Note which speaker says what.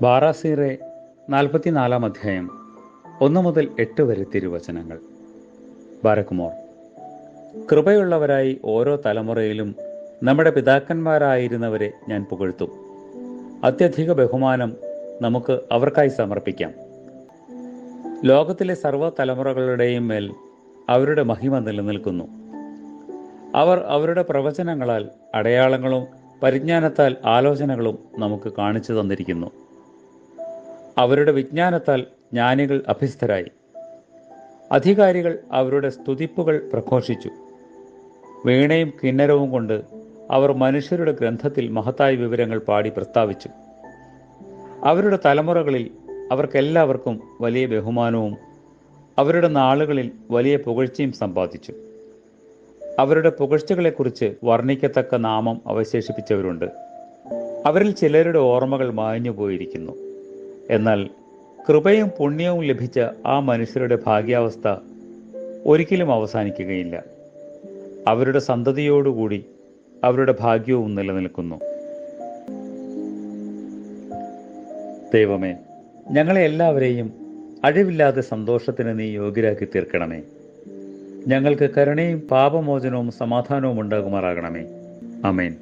Speaker 1: ബാറാസീറെ നാൽപ്പത്തിനാലാം അധ്യായം. ഒന്ന് മുതൽ എട്ട് വരെ തിരുവചനങ്ങൾ. ബാരകുമോർ കൃപയുള്ളവരായി ഓരോ തലമുറയിലും നമ്മുടെ പിതാക്കന്മാരായിരുന്നവരെ ഞാൻ പുകഴ്ത്തും. അത്യധിക ബഹുമാനം നമുക്ക് അവർക്കായി സമർപ്പിക്കാം. ലോകത്തിലെ സർവ തലമുറകളുടെയും മേൽ അവരുടെ മഹിമ നിലനിൽക്കുന്നു. അവർ അവരുടെ പ്രവചനങ്ങളാൽ അടയാളങ്ങളും പരിജ്ഞാനത്താൽ ആലോചനകളും നമുക്ക് കാണിച്ചു തന്നിരിക്കുന്നു. അവരുടെ വിജ്ഞാനത്താൽ ജ്ഞാനികൾ അഭ്യസ്തരായി. അധികാരികൾ അവരുടെ സ്തുതിപ്പുകൾ പ്രഘോഷിച്ചു. വീണയും കിന്നരവും കൊണ്ട് അവർ മനുഷ്യരുടെ ഗ്രന്ഥത്തിൽ മഹത്തായ വിവരങ്ങൾ പാടി പ്രസ്താവിച്ചു. അവരുടെ തലമുറകളിൽ അവർക്കെല്ലാവർക്കും വലിയ ബഹുമാനവും അവരുടെ നാളുകളിൽ വലിയ പുകഴ്ചയും സമ്പാദിച്ചു. അവരുടെ പുകഴ്ചകളെക്കുറിച്ച് വർണിക്കത്തക്ക നാമം അവശേഷിപ്പിച്ചവരുണ്ട്. അവരിൽ ചിലരുടെ ഓർമ്മകൾ മാഞ്ഞു പോയിരിക്കുന്നു എന്നാൽ കൃപയും പുണ്യവും ലഭിച്ച ആ മനുഷ്യരുടെ ഭാഗ്യാവസ്ഥ ഒരിക്കലും അവസാനിക്കുകയില്ല. അവരുടെ സന്തതിയോടുകൂടി അവരുടെ ഭാഗ്യവും നിലനിൽക്കുന്നു. ദൈവമേ ഞങ്ങളെ എല്ലാവരെയും അഴിവില്ലാതെ സന്തോഷത്തിന് നീ യോഗ്യരാക്കി തീർക്കണമേ. ഞങ്ങൾക്ക് കരുണയും പാപമോചനവും സമാധാനവും ഉണ്ടാകുമാറാകണമേ. അമേൻ